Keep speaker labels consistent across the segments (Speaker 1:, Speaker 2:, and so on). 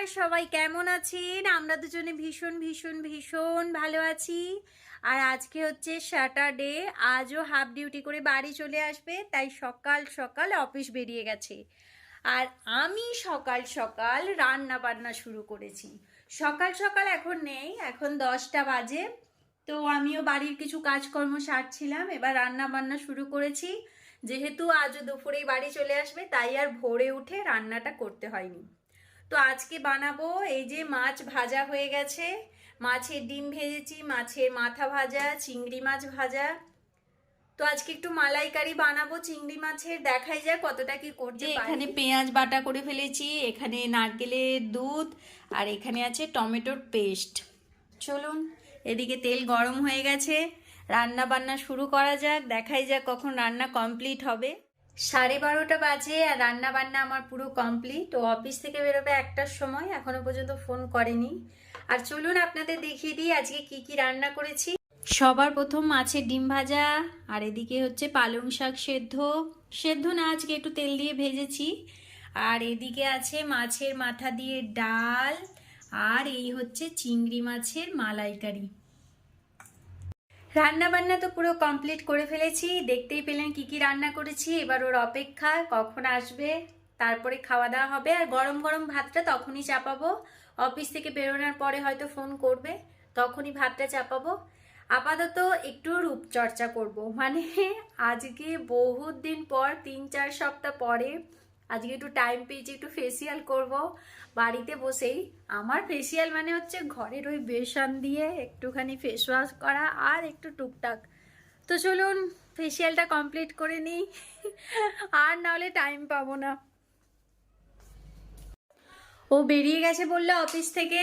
Speaker 1: আছেন? আমরা দুজনে ভীষণ ভীষণ ভীষণ ভালো আছি। আর আজকে হচ্ছে স্যাটারডে আজও হাফ ডিউটি করে বাড়ি চলে আসবে, তাই সকাল সকাল অফিস বেরিয়ে গেছে। আর আমি সকাল সকাল রান্না বান্না শুরু করেছি। সকাল সকাল এখন নেই, এখন দশটা বাজে। তো আমিও বাড়ির কিছু কাজকর্ম সারছিলাম, এবার রান্না বান্না শুরু করেছি। যেহেতু আজও দুপুরেই বাড়ি চলে আসবে, তাই আর ভোরে উঠে রান্নাটা করতে হয়নি। তো আজকে বানাবো এই যে মাছ ভাজা হয়ে গেছে। মাছের ডিম ভেজেছি মাছের মাথা ভাজা চিংড়ি মাছ ভাজা। তো আজকে একটু মালাইকারি বানাবো চিংড়ি মাছের দেখাই যায় কতটা কি করছে এখানে পেঁয়াজ বাটা করে ফেলেছি এখানে নারকেলের দুধ আর এখানে আছে টমেটোর পেস্ট। চলুন এদিকে তেল গরম হয়ে গেছে রান্না বান্না শুরু করা যাক দেখাই যাক কখন রান্না কমপ্লিট হবে। সাড়ে বারোটা বাজে আর রান্না বান্না আমার পুরো কমপ্লিট। ও অফিস থেকে বেরোবে একটার সময়, এখনও পর্যন্ত ফোন করেনি। আর চলুন আপনাদের দেখিয়ে দিই আজকে কি কি রান্না করেছি। সবার প্রথম মাছের ডিম ভাজা, আর এদিকে হচ্ছে পালং শাক সেদ্ধ। সেদ্ধ না, আজকে একটু তেল দিয়ে ভেজেছি। আর এদিকে আছে মাছের মাথা দিয়ে ডাল, আর এই হচ্ছে চিংড়ি মাছের মালাইকারি। রান্না বান্না তো পুরো কমপ্লিট করে ফেলেছি। দেখতেই পেলেন কি কি রান্না করেছি। এবার ওর অপেক্ষা, কখন আসবে, তারপরে খাওয়া দাওয়া হবে। আর গরম গরম ভাতটা তখনই চাপাবো। অফিস থেকে বেরোনোর পরে হয়তো ফোন করবে, তখনই ভাতটা চাপাবো। আপাতত একটু রূপচর্চা করব। মানে আজকে বহুত দিন পর, তিন চার সপ্তাহ পরে আজকে একটু টাইম পেয়েছি, একটু ফেসিয়াল করব। বাড়িতে বসেই। আমার ফেসিয়াল মানে হচ্ছে ঘরের ওই বেসন দিয়ে একটুখানি ফেস ওয়াশ করা আর একটু টুকটাক। তো চলুন ফেসিয়ালটা কমপ্লিট করে নিই। আর নাহলে টাইম পাবো না। ও বেরিয়ে গেছে বলল অফিস থেকে।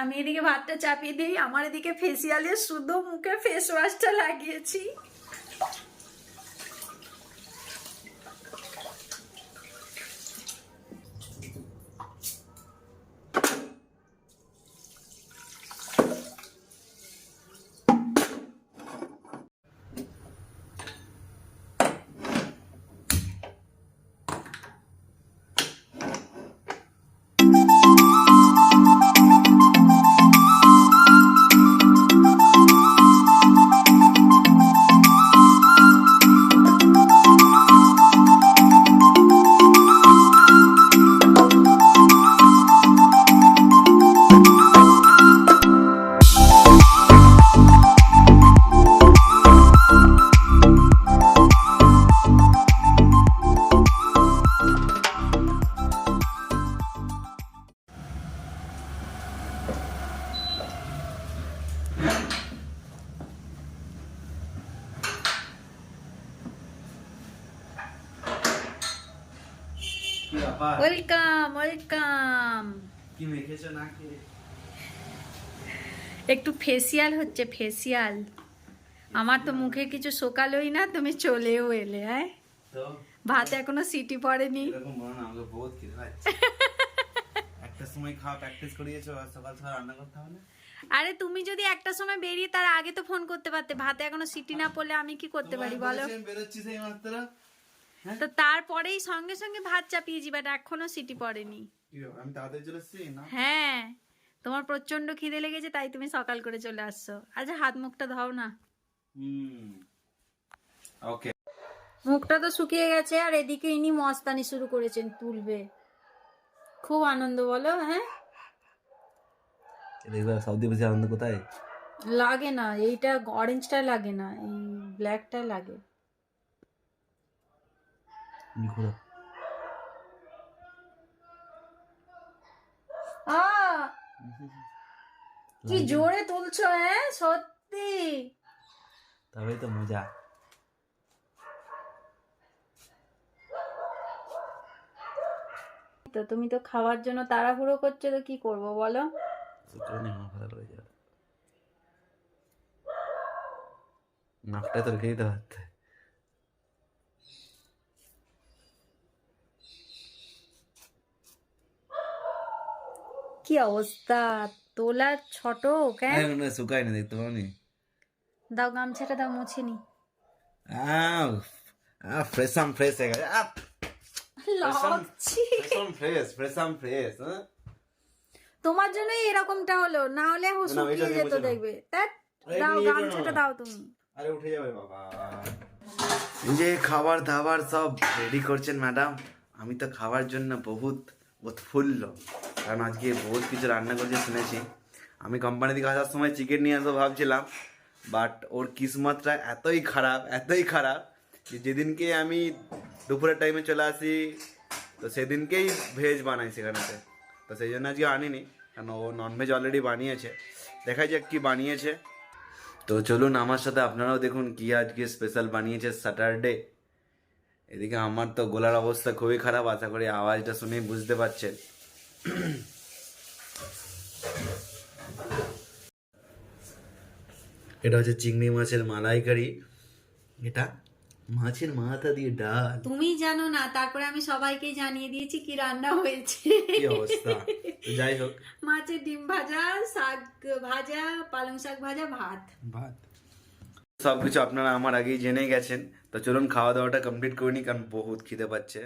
Speaker 1: আমি এদিকে ভাতটা চাপিয়ে দিই। আমার এদিকে ফেসিয়ালে শুধু মুখে ফেস ওয়াশটা লাগিয়েছি।
Speaker 2: কি মেখেছো নাকি
Speaker 1: একটু ফেসিয়াল হচ্ছে ফেসিয়াল আমার তো মুখে কিছু শোকালোই না তুমি চলেও এলে হ্যাঁ? ভাত এখনও সিটি পড়েনি।
Speaker 2: এরকম বলো না আমাকে বহুত খিদে একটা সময় খাওয়া প্র্যাকটিস করিয়েছো আর সকাল সকাল রান্না করতে হবে না?
Speaker 1: আরে তুমি যদি একটা সময় বেরিয়ে তার আগে তো ফোন করতে পারতে ভাতে এখনও সিটি না পড়লে আমি কি করতে পারি বলো?
Speaker 2: বেরোচ্ছি সেই মাত্র।
Speaker 1: তো তারপরেই সঙ্গে সঙ্গে ভাত চাপিয়েছি বাট এখনও সিটি পড়েনি।
Speaker 2: আমি না।
Speaker 1: হ্যাঁ তোমার প্রচণ্ড খিদে লেগেছে তাই তুমি সকাল করে চলে আসছো। আচ্ছা হাত মুখটা ধাও না।
Speaker 2: হুম ওকে
Speaker 1: মুখটা তো শুকিয়ে গেছে আর এদিকে ইনি মস্তানি শুরু করেছেন তুলবে। খুব আনন্দ বলো হ্যাঁ?
Speaker 2: দেখবে সৌদি বেশি আনন্দ কোথায়?
Speaker 1: লাগে না এইটা অরেঞ্জটা লাগে না এই ব্ল্যাকটা লাগে।
Speaker 2: ঘুরো
Speaker 1: কি জোরে তুলছো হ্যাঁ? সত্যি।
Speaker 2: তবেই তো মজা।
Speaker 1: তো তুমি তো খাওয়ার জন্য তাড়াহুড়ো করছ তো কি করব বলো?
Speaker 2: নাকটা তো রেখে দিতে পারতে।
Speaker 1: কি অবস্থা? তোলার ছোট কেন?
Speaker 2: শুকায় না দেখতে পাওনি।
Speaker 1: দাও গামছাটা দাও মুছে নি।
Speaker 2: ফ্রেশ হয়ে গেছে। ফ্রেশ ফ্রেশ
Speaker 1: তোমার জন্যই এরকমটা হলো না হলে ও শুকিয়ে যেত দেখবে। দাও গামছাটা দাও তুমি।
Speaker 2: আরে উঠে যাবে বাবা। যে খাবার দাবার সব রেডি করছেন ম্যাডাম আমি তো খাওয়ার জন্য বহুত উৎফুল্ল কারণ আজকে বহুত কিছু রান্না করছে শুনেছি। আমি কোম্পানি থেকে আসার সময় চিকেন নিয়ে আসব ভাবছিলাম বাট ওর কিসমতটা এতই খারাপ এতই খারাপ যে যেদিনকে আমি দুপুরের টাইমে চলে আসি, তো সেদিনকেই ভেজ বানাই সেখানেতে। তো সেই জন্য আজকে আনিনি, কারণ ও ননভেজ অলরেডি বানিয়েছে। দেখা যাক কি বানিয়েছে। তো চলুন আমার সাথে আপনারাও দেখুন কি আজকে স্পেশাল বানিয়েছে স্যাটারডে এদিকে আমার তো গলার অবস্থা খুবই খারাপ, আশা করি আওয়াজটা শুনেই বুঝতে পারছেন। এটা হচ্ছে চিংড়ি মাছের মালাইকারি। এটা মাছের মাথা দিয়ে ডাল।
Speaker 1: তুমি জানো না তারপরে আমি সবাইকে জানিয়ে দিয়েছি কি রান্না হয়েছে।
Speaker 2: কি অবস্থা? যাই হোক।
Speaker 1: মাছের ডিম ভাজা শাক ভাজা পালং শাক ভাজা ভাত।
Speaker 2: ভাত। সবকিছু আপনারা আমার আগেই জেনে গেছেন। তো চলুন খাওয়া দাওয়াটা কমপ্লিট করে নিই কারণ বহুত খিদে পাচ্ছে।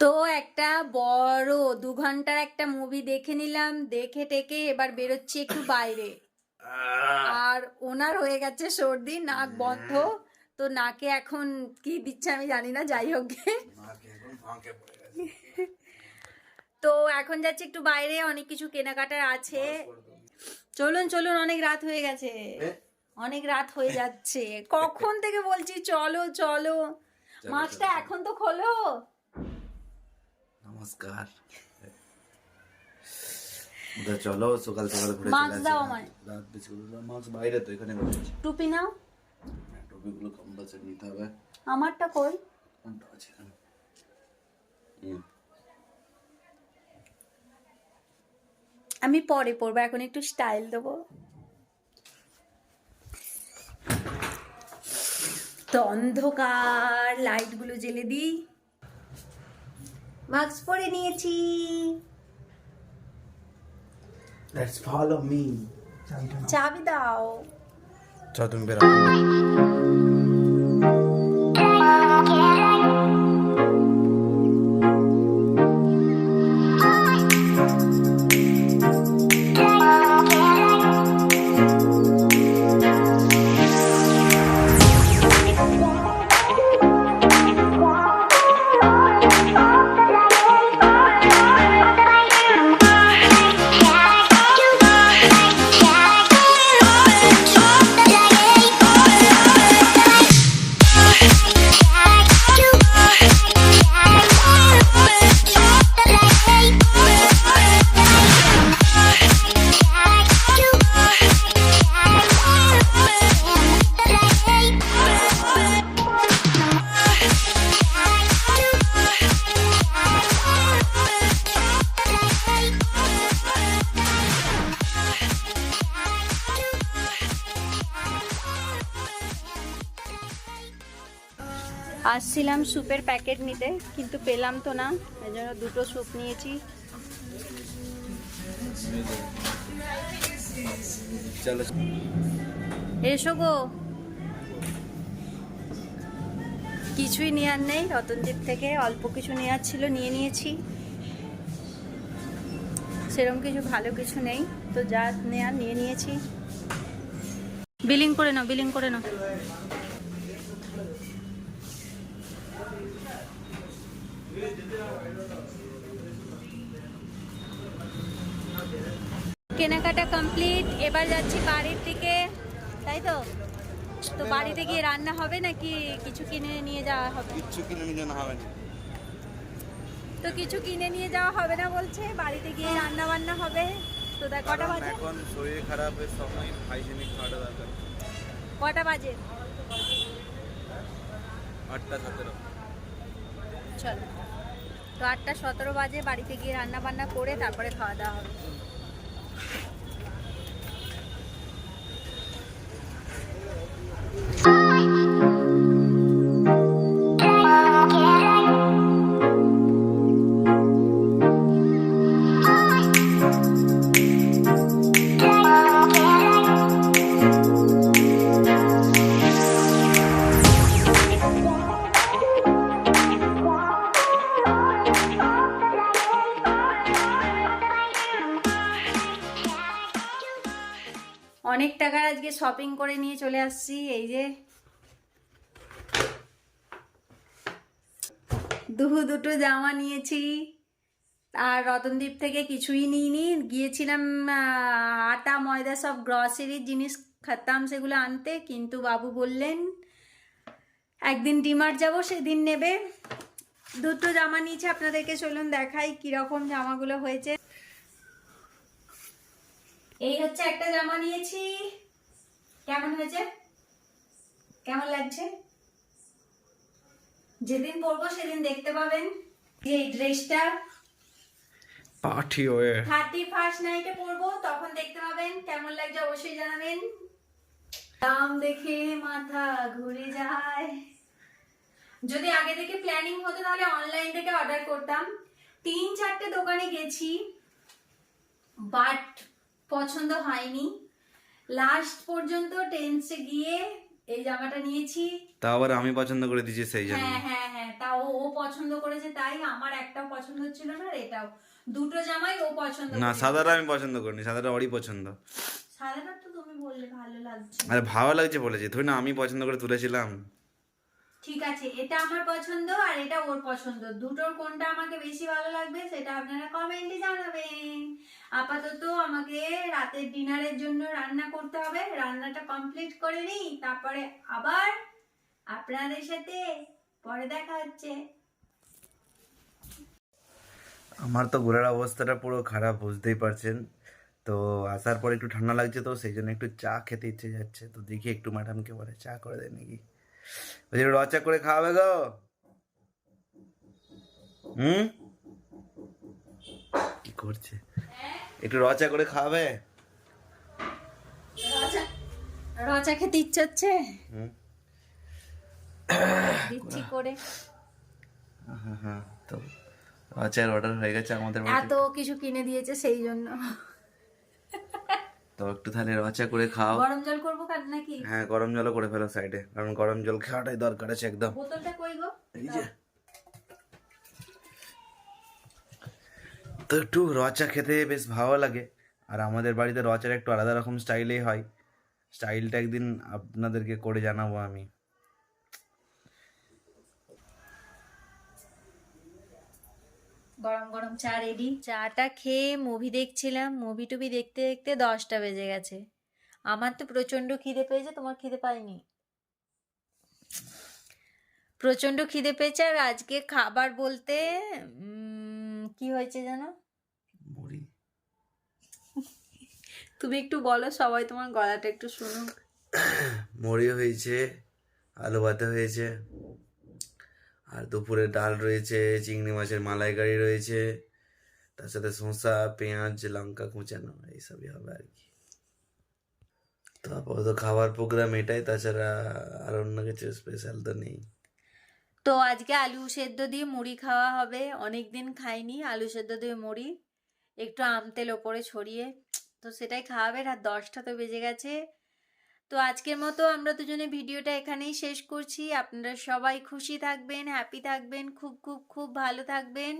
Speaker 1: তো একটা বড় দু ঘণ্টার একটা মুভি দেখে নিলাম দেখে টেকে এবার বেরোচ্ছি একটু বাইরে। আর ওনার হয়ে গেছে সর্দি নাক বন্ধ। তো নাকে এখন কি দিচ্ছে আমি জানি না যাই হোক। তো এখন যাচ্ছি একটু বাইরে অনেক কিছু কেনাকাটার আছে। চলুন চলুন অনেক রাত হয়ে গেছে। অনেক রাত হয়ে যাচ্ছে। কখন থেকে বলছি চলো চলো। মাছটা এখন তো খোলো।
Speaker 2: নমস্কার। চলো সকাল সকাল ঘুরে
Speaker 1: মাস্ক
Speaker 2: চলে
Speaker 1: দাও আমায়।
Speaker 2: রাত বিস্কুট মাস্ক বাইরে তো এখানে
Speaker 1: টুপি নাও।
Speaker 2: টুপিগুলো কম্পালসারি নিতে হবে।
Speaker 1: আমারটা কই?
Speaker 2: কোনটা আছে এখানে।
Speaker 1: আমি পরে পরবো এখন একটু স্টাইল দেবো। তো অন্ধকার লাইটগুলো জ্বেলে দিই। মাস্ক পরে নিয়েছি।
Speaker 2: লেটস ফলো মি
Speaker 1: চাবি দাও।
Speaker 2: চ তুমি বেরো
Speaker 1: স্যুপের প্যাকেট নিতে কিন্তু পেলাম তো না এই জন্য দুটো স্যুপ নিয়েছি। এসো গো। কিছুই নেওয়ার নেই রতনদীপ থেকে অল্প কিছু নেওয়ার ছিল নিয়ে নিয়েছি। সেরকম কিছু ভালো কিছু নেই তো যা নেওয়ার নিয়ে নিয়েছি। বিলিং করে নাও বিলিং করে নাও। কেনাকাটা কমপ্লিট এবার যাচ্ছি বাড়ির দিকে তাই তো? তো বাড়িতে গিয়ে রান্না হবে নাকি কিছু কিনে নিয়ে যাওয়া হবে?
Speaker 2: কিছু কিনে নিয়ে না হবে না।
Speaker 1: তো কিছু কিনে নিয়ে যাওয়া হবে না বলছে বাড়িতে গিয়ে রান্না বান্না হবে। তো দেখ কটা বাজে?
Speaker 2: এখন শরীর খারাপের সময় হাইজেনিক খাওয়াটা দরকার।
Speaker 1: কটা বাজে?
Speaker 2: আটটা সতেরো।
Speaker 1: চলো। তো আটটা সতেরো বাজে বাড়িতে গিয়ে রান্না বান্না করে তারপরে খাওয়া দাওয়া হবে। আজকে শপিং করে নিয়ে চলে আসছি, এই যে। দুহু দুটো জামা নিয়েছি, আর রতনদ্বীপ থেকে কিছুই নিইনি। গিয়েছিলাম আটা, ময়দা সব গ্রসারির জিনিস খাতাম, সেগুলো আনতে, কিন্তু বাবু বললেন, একদিন ডিমার্ট যাব, সেদিন নেবে। দুটো জামা নিয়েছি, আপনাদেরকে চলুন দেখাই কীরকম জামাগুলো হয়েছে। এই হচ্ছে একটা জামা নিয়েছি। কেমন হয়েছে? কেমন লাগছে? যেদিন পরবো সেদিন দেখতে পাবেন যে এই ড্রেসটা
Speaker 2: পার্টি ওয়ে।
Speaker 1: থার্টি ফার্স্ট নাইটে পরবো তখন দেখতে পাবেন। কেমন লাগছে অবশ্যই জানাবেন। দাম দেখে মাথা ঘুরে যায়। যদি আগে থেকে প্ল্যানিং হতো তাহলে অনলাইন থেকে অর্ডার করতাম। তিন চারটে দোকানে গেছি বাট পছন্দ হয়নি। লাস্ট পর্যন্ত টেন্সে গিয়ে এই জামাটা নিয়েছি।
Speaker 2: তা আবার আমি পছন্দ করে দিয়েছি সেই জন্য।
Speaker 1: হ্যাঁ হ্যাঁ হ্যাঁ তা ও পছন্দ করেছে তাই আমার একটাও পছন্দ হচ্ছিল না আর এটাও। দুটো জামাই ও পছন্দ
Speaker 2: না সাদাটা আমি পছন্দ করিনি সাদাটা ওরই পছন্দ।
Speaker 1: সাদাটা তো তুমি বললে ভালো লাগছে।
Speaker 2: আরে ভালো লাগছে বলেছি তুই না আমি পছন্দ করে তুলেছিলাম।
Speaker 1: ঠিক আছে, এটা আমার পছন্দ আর এটা ওর পছন্দ। দুটোর কোনটা আমাকে বেশি ভালো লাগবে সেটা আপনারা কমেন্টে জানাবেন। আপাতত আমাকে রাতের ডিনারের জন্য রান্না করতে হবে। রান্নাটা কমপ্লিট করে নিই, তারপরে আবার আপনাদের সাথে পরে দেখা হচ্ছে।
Speaker 2: আমার তো ঘোরার অবস্থাটা পুরো খারাপ, বুঝতেই পারছেন। তো আসার পর একটু ঠান্ডা লাগছে তো, সেই জন্য একটু চা খেতে ইচ্ছে যাচ্ছে। তো দেখি একটু ম্যাডামকে বলে, চা করে দেয় নাকি। বলছি র চা করে খাওয়াবে গো। হুম? কি করছে? একটু র চা করে খাওয়াবে?
Speaker 1: রচা রচা খেতে ইচ্ছে হচ্ছে? দিচ্ছি করে।
Speaker 2: হ্যাঁ হ্যাঁ তো র চায়ের অর্ডার হয়ে গেছে আমাদের
Speaker 1: এত কিছু কিনে দিয়েছে সেই জন্য।
Speaker 2: তো একটু তাহলে রচা করে খাও।
Speaker 1: গরম জল করব কার নাকি?
Speaker 2: হ্যাঁ গরম জলও করে ফেলো সাইডে কারণ গরম জল খাওয়াটাই দরকার আছে একদম।
Speaker 1: বোতলটা কই গো?
Speaker 2: এই যে। তো একটু রচা খেতে বেশ ভালো লাগে আর আমাদের বাড়িতে রচার একটু আলাদা রকম স্টাইলেই হয়। স্টাইলটা একদিন আপনাদেরকে করে জানাব আমি।
Speaker 1: গরম গরম চা রেডি চাটা খেয়ে মুভি দেখছিলাম। মুভি টুভি দেখতে দেখতে দশটা বেজে গেছে। আমার তো প্রচণ্ড খিদে পেয়েছে তোমার খিদে পাইনি। প্রচণ্ড খিদে পেয়েছে আর আজকে খাবার বলতে উম, কি হয়েছে জানো?
Speaker 2: মুড়ি।
Speaker 1: তুমি একটু বলো সবাই তোমার গলাটা একটু শুনুক।
Speaker 2: মুড়ি হয়েছে আলু ভাতে হয়েছে। আর দুপুরে ডাল রয়েছে, চিংড়ি মাছের মালাইকারি রয়েছে, তার সাথে শসা, পেঁয়াজ, লঙ্কা, কুচানো, এইসবই হবে আর কি। তো আপাতত খাবার প্রোগ্রাম এটাই, তাছাড়া আর অন্য কিছু স্পেশাল তো নেই।
Speaker 1: তো আজকে আলু সেদ্ধ দিয়ে মুড়ি খাওয়া হবে অনেক দিন খাইনি আলু সেদ্ধ দিয়ে মুড়ি, একটু আম তেল ওপরে ছড়িয়ে, তো সেটাই খাওয়াবে রাত দশটা তো বেজে গেছে। তো আজকের মতো আমরা দুজনে ভিডিওটা এখানেই শেষ করছি। আপনারা সবাই খুশি থাকবেন হ্যাপি থাকবেন খুব খুব খুব ভালো থাকবেন।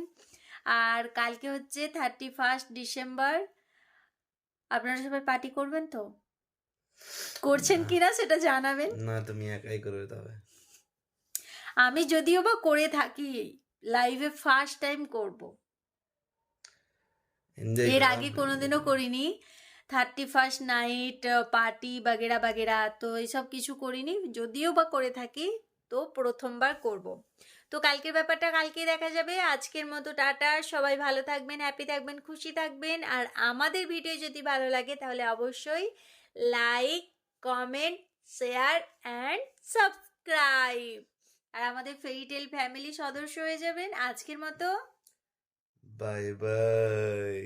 Speaker 1: আর কালকে হচ্ছে থার্টি ফার্স্ট ডিসেম্বর আপনারা সবাই পার্টি করবেন তো? করছেন কিনা সেটা জানাবেন।
Speaker 2: না তুমি একাই করবে তবে
Speaker 1: আমি যদিও বা করে থাকি লাইভে ফার্স্ট টাইম করব। এর আগে কোনোদিনও করিনি। থার্টি ফার্স্ট নাইট পার্টি বাগেরা বাগেরা তো এইসব কিছু করিনি। যদিও বা করে থাকি তো প্রথমবার করব। তো কালকের ব্যাপারটা কালকে দেখা যাবে। আজকের মতো টাটা। সবাই ভালো থাকবেন হ্যাপি থাকবেন খুশি থাকবেন। আর আমাদের ভিডিও যদি ভালো লাগে তাহলে অবশ্যই like comment share and subscribe আর আমাদের ফেরিটেল ফ্যামিলি সদস্য হয়ে যাবেন আজকের মতো।
Speaker 2: Bye bye